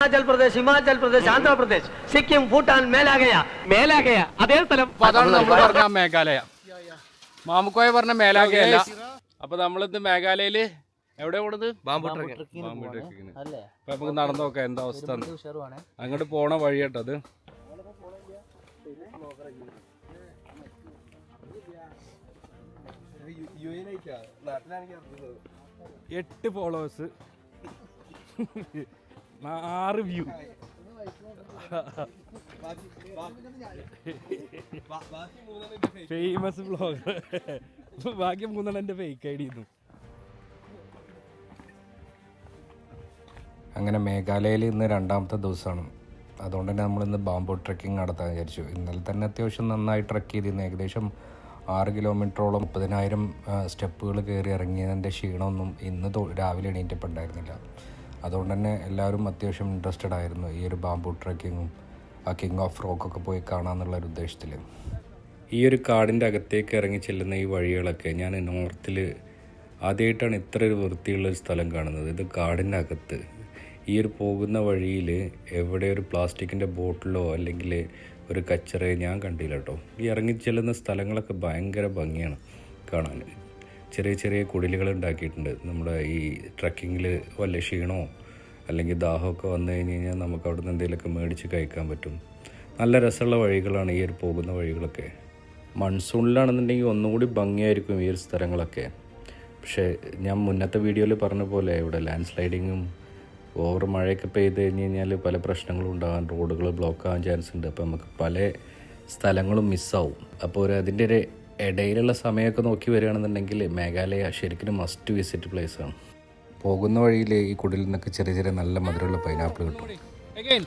ഹിമാചൽ പ്രദേശ് ഹിമാചൽ പ്രദേശ് ആന്ധ്രാപ്രദേശ് സിക്കിം ഭൂട്ടാൻ മേലാകയ മേലാകയ അതേ സ്ഥലം പറഞ്ഞ മേഘാലയ മാമുക്കോയ പറഞ്ഞ മേലാകയല്ല അപ്പൊ നമ്മളിന്ന് മേഘാലയിൽ എവിടെ പോണത് നമുക്ക് നടന്നു നോക്കാം എന്താ അവസ്ഥ അങ്ങോട്ട് പോണ വഴിയട്ടോ അത് എട്ട് ഫോളോവേഴ്സ് ആറ് വ്യൂ ഫേമസ് ബ്ലോഗർ ബാക്കി മൂന്നെണ്ണം എന്റെ ഫേക്ക് ഐ ഡി ചെയ്യുന്നു അങ്ങനെ മേഘാലയയിൽ ഇന്ന് രണ്ടാമത്തെ ദിവസമാണ്. അതുകൊണ്ട് തന്നെ നമ്മളിന്ന് ബാംബു ട്രക്കിംഗ് നടത്താൻ വിചാരിച്ചു. ഇന്നലെ തന്നെ അത്യാവശ്യം നന്നായി ട്രക്ക് ചെയ്തിരുന്നു. ഏകദേശം ആറ് കിലോമീറ്ററോളം മുപ്പതിനായിരം സ്റ്റെപ്പുകൾ കയറി ഇറങ്ങിയതിന്റെ ക്ഷീണമൊന്നും ഇന്ന് രാവിലെ എണീറ്റപ്പോൾ ഉണ്ടായിരുന്നില്ല. അതുകൊണ്ട് തന്നെ എല്ലാവരും അത്യാവശ്യം ഇൻട്രസ്റ്റഡ് ആയിരുന്നു ഈ ഒരു ബാംബു ട്രക്കിങ്ങും ആ കിങ് ഓഫ് റോക്കൊക്കെ പോയി കാണാമെന്നുള്ള ഒരു ഉദ്ദേശത്തിൽ ഈ ഒരു കാടിന്റെ അകത്തേക്ക് ഇറങ്ങി ചെല്ലുന്ന ഈ വഴികളൊക്കെ ഞാൻ നോർത്തിൽ ആദ്യമായിട്ടാണ് ഇത്ര ഒരു വൃത്തിയുള്ള ഒരു സ്ഥലം കാണുന്നത്. ഇത് കാടിന്റെ അകത്ത്. ഈ ഒരു പോകുന്ന വഴിയിൽ എവിടെ ഒരു പ്ലാസ്റ്റിക്കിന്റെ ബോട്ടിലോ അല്ലെങ്കിൽ ഒരു കച്ചറയോ ഞാൻ കണ്ടില്ല കേട്ടോ. ഈ ഇറങ്ങി ചെല്ലുന്ന സ്ഥലങ്ങളൊക്കെ ഭയങ്കര ഭംഗിയാണ് കാണാൻ ചെറിയ ചെറിയ കുടിലുകൾ ഉണ്ടാക്കിയിട്ടുണ്ട്. നമ്മുടെ ഈ ട്രക്കിങ്ങിൽ വല്ല ക്ഷീണമോ അല്ലെങ്കിൽ ദാഹമൊക്കെ വന്നു കഴിഞ്ഞ് കഴിഞ്ഞാൽ നമുക്ക് അവിടെ നിന്ന് എന്തെങ്കിലുമൊക്കെ മേടിച്ച് കഴിക്കാൻ പറ്റും. നല്ല രസമുള്ള വഴികളാണ് ഈ ഒരു പോകുന്ന വഴികളൊക്കെ. മൺസൂണിലാണെന്നുണ്ടെങ്കിൽ ഒന്നുകൂടി ഭംഗിയായിരിക്കും ഈ ഒരു സ്ഥലങ്ങളൊക്കെ. പക്ഷേ ഞാൻ മുന്നത്തെ വീഡിയോയിൽ പറഞ്ഞ പോലെ ഇവിടെ ലാൻഡ് സ്ലൈഡിങ്ങും ഓവർ മഴയൊക്കെ പെയ്ത് കഴിഞ്ഞ് കഴിഞ്ഞാൽ പല പ്രശ്നങ്ങളും ഉണ്ടാകാൻ റോഡുകൾ ബ്ലോക്ക് ആകാൻ ചാൻസ് ഉണ്ട്. അപ്പോൾ നമുക്ക് പല സ്ഥലങ്ങളും മിസ്സാവും അപ്പോൾ ഒരു അതിന്റെ ഒരു ഇടയിലുള്ള സമയമൊക്കെ നോക്കി വരികയാണെന്നുണ്ടെങ്കിൽ മേഘാലയ ശരിക്കും മസ്റ്റ് വിസിറ്റ് പ്ലേസ് ആണ്. പോകുന്ന വഴിയിൽ ഈ കുടിൽ നിന്നൊക്കെ ചെറിയ ചെറിയ നല്ല മധുരമുള്ള പൈനാപ്പിൾ കിട്ടും. Again.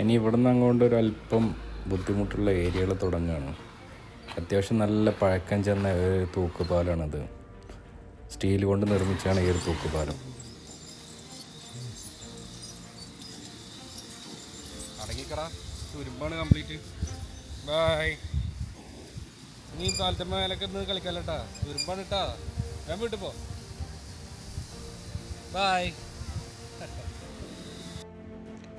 ഇനി ഇവിടെ നിന്ന് അങ്ങോട്ട് ഒരു അല്പം ബുദ്ധിമുട്ടുള്ള ഏരിയകൾ തുടങ്ങുകയാണ് അത്യാവശ്യം നല്ല പഴക്കം ചെന്ന ഒരു തൂക്കുപാലമാണത് സ്റ്റീൽ കൊണ്ട് നിർമ്മിച്ചാണ് ഈ ഒരു തൂക്കുപാലം. അടങ്ങിക്കടാ തുരുമ്പാണ് കംപ്ലീറ്റ് ബായ് നീ കാലത്തെ മേലൊക്കെ നിന്ന് കളിക്കാലട്ടാ. തുരുമ്പാണ് ഇട്ടാ ഞാൻ വീട്ടിൽ പോ. ബൈ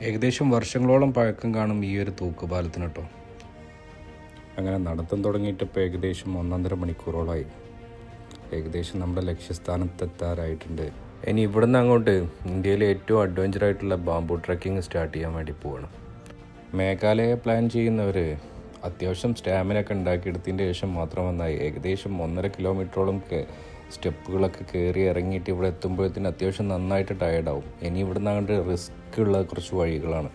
ഏകദേശം വർഷങ്ങളോളം പഴക്കം കാണും ഈ ഒരു തൂക്കുപാലത്തിന് കേട്ടോ അങ്ങനെ നടത്തം തുടങ്ങിയിട്ട് ഇപ്പോൾ ഏകദേശം ഒന്നൊന്നര മണിക്കൂറോളമായി ഏകദേശം നമ്മുടെ ലക്ഷ്യസ്ഥാനത്തെത്താറായിട്ടുണ്ട്. ഇനി ഇവിടുന്ന് അങ്ങോട്ട് ഇന്ത്യയിലെ ഏറ്റവും അഡ്വഞ്ചർ ആയിട്ടുള്ള ബാംബു ട്രക്കിംഗ് സ്റ്റാർട്ട് ചെയ്യാൻ വേണ്ടി പോവാണ്. മേഘാലയ പ്ലാൻ ചെയ്യുന്നവർ അത്യാവശ്യം സ്റ്റാമിന ഒക്കെ ഉണ്ടാക്കിയെടുത്തതിന്റെ ശേഷം മാത്രം വന്നായി. ഏകദേശം ഒന്നര കിലോമീറ്ററോളം സ്റ്റെപ്പുകളൊക്കെ കയറി ഇറങ്ങിയിട്ട് ഇവിടെ എത്തുമ്പോഴത്തേന് അത്യാവശ്യം നന്നായിട്ട് ടയർഡാവും ഇനി ഇവിടെ അങ്ങോട്ട് റിസ്ക് ഉള്ള കുറച്ച് വഴികളാണ്.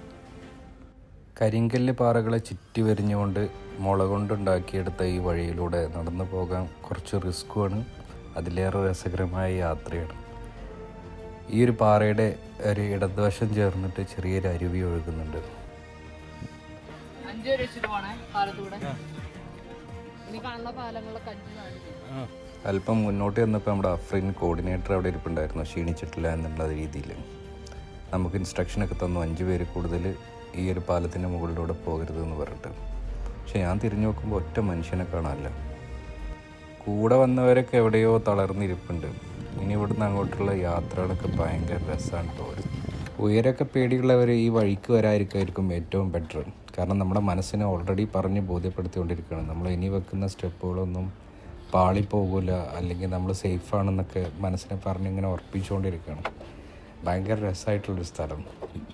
കരിങ്കല്ല് പാറകളെ ചുറ്റി വരിഞ്ഞുകൊണ്ട് മുള കൊണ്ടുണ്ടാക്കിയെടുത്ത ഈ വഴിയിലൂടെ നടന്നു പോകാൻ കുറച്ച് റിസ്ക്കുമാണ് അതിലേറെ രസകരമായ യാത്രയാണ്. ഈ ഒരു പാറയുടെ ഒരു ഇടതുവശം ചേർന്നിട്ട് ചെറിയൊരു അരുവി ഒഴുകുന്നുണ്ട്. അഞ്ചു വരെ വെച്ചിട്ട് പോണേ പാലത്തൂടെ ഇനി കാണുന്ന അഞ്ചു അല്പം മുന്നോട്ട് ചെന്നപ്പോൾ നമ്മുടെ അഫ്രിൻ കോർഡിനേറ്റർ അവിടെ ഇരിപ്പുണ്ടായിരുന്നു. ക്ഷീണിച്ചിട്ടില്ല എന്നുള്ള രീതിയിൽ നമുക്ക് ഇൻസ്ട്രക്ഷൻ ഒക്കെ തന്നു. അഞ്ചു പേര് കൂടുതൽ ഈ ഒരു പാലത്തിന്റെ മുകളിലൂടെ പോകരുത് എന്ന് പറഞ്ഞിട്ട്. പക്ഷെ ഞാൻ തിരിഞ്ഞു നോക്കുമ്പോൾ ഒറ്റ മനുഷ്യനെ കാണാനില്ല. കൂടെ വന്നവരൊക്കെ എവിടെയോ തളർന്നിരിപ്പുണ്ട്. ഇനി ഇവിടുന്ന് അങ്ങോട്ടുള്ള യാത്രകളൊക്കെ ഭയങ്കര രസമാണ് തോന്നുന്നത് ഉയരൊക്കെ പേടിയുള്ളവർ ഈ വഴിക്ക് വരായിരിക്കും ഏറ്റവും ബെറ്റർ കാരണം നമ്മുടെ മനസ്സിനെ ഓൾറെഡി പറഞ്ഞ് ബോധ്യപ്പെടുത്തിക്കൊണ്ടിരിക്കുകയാണ്. നമ്മൾ ഇനി വെക്കുന്ന സ്റ്റെപ്പുകളൊന്നും പാളിപ്പോകില്ല അല്ലെങ്കിൽ നമ്മൾ സേഫാണെന്നൊക്കെ മനസ്സിനെ പറഞ്ഞ് ഇങ്ങനെ ഉറപ്പിച്ചുകൊണ്ടിരിക്കുകയാണ്. ഭയങ്കര രസമായിട്ടുള്ളൊരു സ്ഥലം.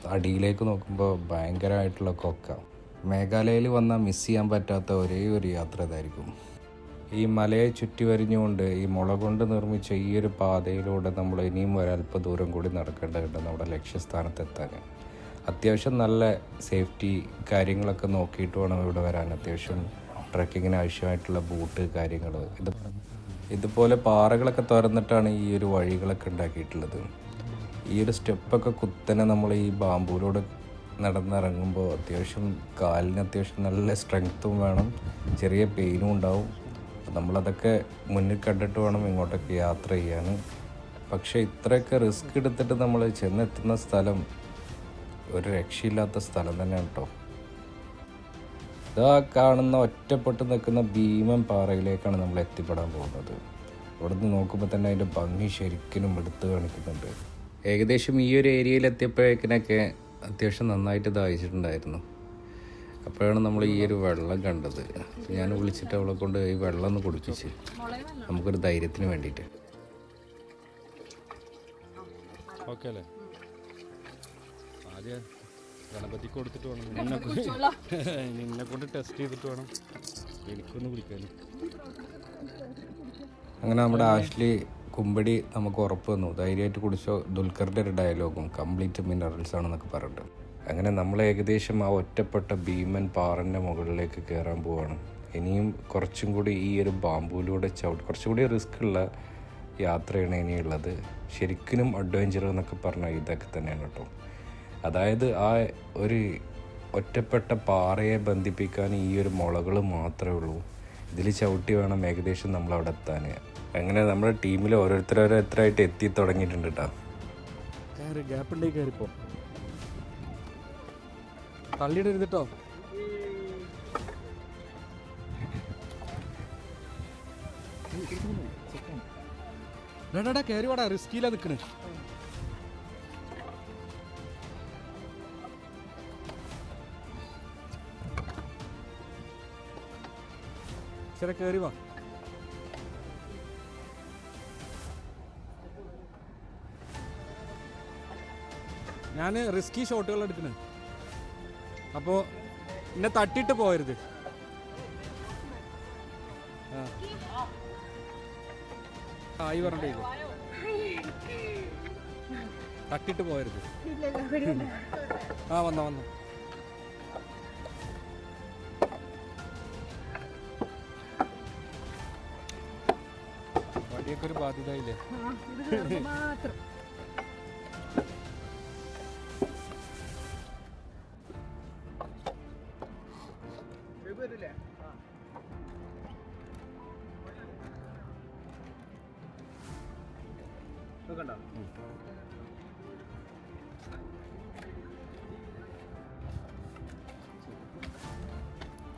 അടിയിലേക്ക് നോക്കുമ്പോൾ ഭയങ്കരമായിട്ടുള്ള കൊക്ക. മേഘാലയയിൽ വന്നാൽ മിസ് ചെയ്യാൻ പറ്റാത്ത ഒരേ ഒരു യാത്ര ഇതായിരിക്കും. ഈ മലയെ ചുറ്റി വരിഞ്ഞുകൊണ്ട് ഈ മുള കൊണ്ട് നിർമ്മിച്ച ഈ ഒരു പാതയിലൂടെ നമ്മൾ ഇനിയും ഒരല്പ ദൂരം കൂടി നടക്കേണ്ടതുണ്ട് നമ്മുടെ ലക്ഷ്യസ്ഥാനത്തെത്താൻ. അത്യാവശ്യം നല്ല സേഫ്റ്റി കാര്യങ്ങളൊക്കെ നോക്കിയിട്ട് വേണം ഇവിടെ വരാൻ. അത്യാവശ്യം ട്രക്കിങ്ങിന് ആവശ്യമായിട്ടുള്ള ബൂട്ട് കാര്യങ്ങൾ ഇത് ഇതുപോലെ പാറകളൊക്കെ തുറന്നിട്ടാണ് ഈ ഒരു വഴികളൊക്കെ ഉണ്ടാക്കിയിട്ടുള്ളത്. ഈ ഒരു സ്റ്റെപ്പൊക്കെ കുത്തനെ നമ്മൾ ഈ ബാമ്പൂരോട് നടന്നിറങ്ങുമ്പോൾ അത്യാവശ്യം കാലിന് അത്യാവശ്യം നല്ല സ്ട്രെങ്ത്തും വേണം. ചെറിയ പെയിനും ഉണ്ടാവും. നമ്മളതൊക്കെ മുന്നിൽ കണ്ടിട്ട് വേണം ഇങ്ങോട്ടൊക്കെ യാത്ര ചെയ്യാൻ. പക്ഷേ ഇത്രയൊക്കെ റിസ്ക് എടുത്തിട്ട് നമ്മൾ ചെന്നെത്തുന്ന സ്ഥലം ഒരു രക്ഷയില്ലാത്ത സ്ഥലം തന്നെയാണ് കേട്ടോ ഇതാ കാണുന്ന ഒറ്റപ്പെട്ട് നിൽക്കുന്ന ഭീമൻ പാറയിലേക്കാണ് നമ്മൾ എത്തിപ്പെടാൻ പോകുന്നത്. അവിടുന്ന് നോക്കുമ്പോൾ തന്നെ അതിന്റെ ഭംഗി ശരിക്കും എടുത്ത് കാണിക്കുന്നുണ്ട്. ഏകദേശം ഈ ഒരു ഏരിയയിൽ എത്തിയപ്പോഴേക്കിനൊക്കെ അത്യാവശ്യം നന്നായിട്ട് ദാഹിച്ചിട്ടുണ്ടായിരുന്നു അപ്പോഴാണ് നമ്മൾ ഈ ഒരു വെള്ളം കണ്ടത്. ഞാൻ വിളിച്ചിട്ട് അവളെ കൊണ്ട് ഈ വെള്ളം ഒന്ന് കുടിപ്പിച്ച് നമുക്കൊരു ധൈര്യത്തിന് വേണ്ടിയിട്ട്. ഓക്കെ അല്ലേ? ആദ്യം ഗണപതി കൊടുത്തിട്ട് വേണം. നിന്നെ നിന്നെ കൊണ്ട് ടെസ്റ്റ് ചെയ്തിട്ട് വേണം. എനിക്കൊന്ന് കുടിക്കാൻ. അങ്ങനെ നമ്മുടെ ആഷ്ലി കുമ്പടി നമുക്ക് ഉറപ്പ് തന്നു. ധൈര്യമായിട്ട് കുടിച്ചോ. ദുൽഖറിന്റെ ഒരു ഡയലോഗും കംപ്ലീറ്റ് മിനറൽസ് ആണെന്നൊക്കെ പറഞ്ഞിട്ട്. അങ്ങനെ നമ്മൾ ഏകദേശം ആ ഒറ്റപ്പെട്ട ഭീമൻ പാറന്റെ മുകളിലേക്ക് കയറാൻ പോവാണ്. ഇനിയും കുറച്ചും കൂടി ഈ ഒരു ബാമ്പൂലൂടെ ചവിട്ട് കുറച്ചും കൂടി റിസ്ക് ഉള്ള യാത്രയാണ് ഇനിയുള്ളത്. ശരിക്കും അഡ്വഞ്ചർ എന്നൊക്കെ പറഞ്ഞാൽ ഇതൊക്കെ തന്നെയാണ് കേട്ടോ. അതായത് ആ ഒരു ഒറ്റപ്പെട്ട പാറയെ ബന്ധിപ്പിക്കാൻ ഈ ഒരു മുളകൾ മാത്രമേ ഉള്ളൂ. ഇതിൽ ചവിട്ടി വേണം ഏകദേശം നമ്മൾ അവിടെ എത്താൻ അങ്ങനെ നമ്മുടെ ടീമിൽ ഓരോരുത്തരോരോരുത്തരായിട്ട് എത്തി തുടങ്ങിയിട്ടുണ്ട് കേട്ടോ കയറി ഗ്യാപ്പ് ഉണ്ടെങ്കിൽ കയറിപ്പോ തള്ളിയിടരുത് കേട്ടോ ഡാ കയറി വാടാ. റിസ്കിയിലാ നിക്കണ്. ശരി കയറി വാ. ഞാൻ റിസ്കി ഷോട്ടുകൾ എടുക്കുന്നത് അപ്പോൾ എന്നെ തട്ടിട്ട് പോയരുത് ആ. ആയി പറഞ്ഞിട്ടേ തട്ടിട്ട് പോയരുത് ആ വന്നോ വന്നോ. വടിയൊക്കെ ഒരു ബാധ്യത ഇല്ലേ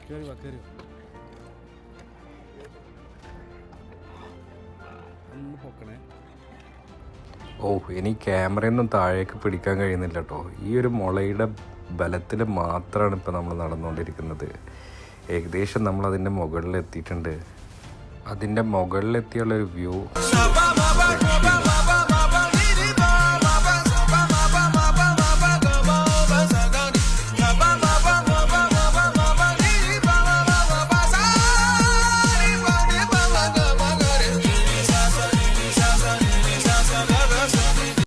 കയറി വാ കേറി വാ. ഒന്ന് പൊക്കണേ ഓ ഇനി ക്യാമറയൊന്നും താഴേക്ക് പിടിക്കാൻ കഴിയുന്നില്ല കേട്ടോ. ഈ ഒരു മുളയുടെ ബലത്തിൽ മാത്രമാണ് ഇപ്പോൾ നമ്മൾ നടന്നുകൊണ്ടിരിക്കുന്നത്. ഏകദേശം നമ്മൾ അതിന്റെ മുകളിൽ എത്തിയിട്ടുണ്ട് അതിന്റെ മുകളിലെത്തിയുള്ളൊരു വ്യൂ.